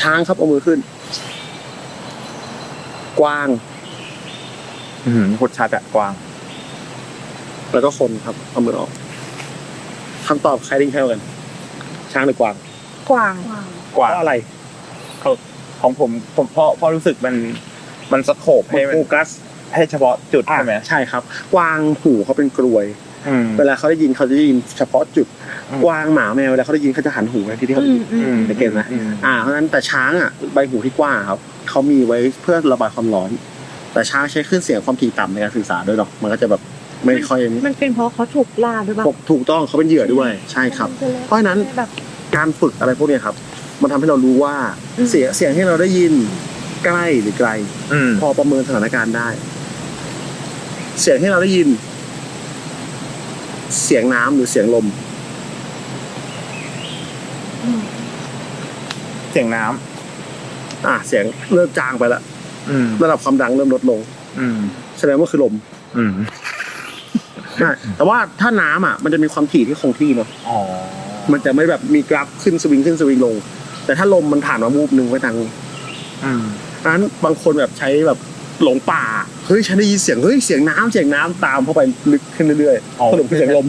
ช้างครับเอามือขึ้น กวาง อืมโคตรชัดอะกวาง แล้วก็คนครับเอามือออกคำตอบใครดิ้งเท่ากันช้างหรือกวางกวางกวางเพราะอะไรของผมผมเพราะเพราะรู้สึกมัน มันสโคปให้มันโฟกัส ให้เฉพาะจุดอะใช่ไหมใช่ครับ กวางหูเขาเป็นกลวยอืมเวลาเขาได้ยินเขาจะได้ยินเฉพาะจุดอืมกวางหมาแมวเวลาเขาได้ยินเขาจะหันหูไปที่ที่เขาอืได้มยินอืมได้เก็ตไหมอืมอ่าเพราะฉะนั้นแต่ช้างอะใบหูที่กว้างครับเขามีไว้เพื่อระบายความร้อน แต่ช้างใช้คลื่นเสียงความถี่ต่ำในการสื่อสารด้วยเนาะมันก็จะแบบไม่ค่อยมันเป็นเพราะเขาถูกล่าด้วยป่ะถูกต้องเขาเป็นเหยื่อด้วยใช่ครับ เพราะฉะนั้นแบบการฝึกอะไรพวกเนี้ยครับ มันทำให้เรารู้ว่าอืมเสียงเสียงที่เราได้ยินใกล้หรือไกลอืมพอประเมินสถานการณ์ได้ เสียงที่เราได้ยิน เสียงน้ำหรือเสียงลม เสียงน้อะเสียงเริ่มจางไปแล้วำอืม ระดับความดังเริ่มลดลง อืม แสดงว่าคือลมอืมใช่แต่ว่าถ้าน้ำอะมันจะมีความถี่ที่คงที่เนาะอ๋อ มันจะไม่แบบมีกราฟขึ้นสวิงขึ้นสวิงลง แต่ถ้าลมมันผ่านมามูฟหนึ่งไปทาง อืมนั้นบางคนแบบใช้แบบ หลงป่า เฮ้ยฉันได้ยินเสียง เฮ้ยเสียงน้ำเสียงน้ำตามเข้าไปลึกขึ้นเรื่อยอ๋อๆสรุปคือเสียงลม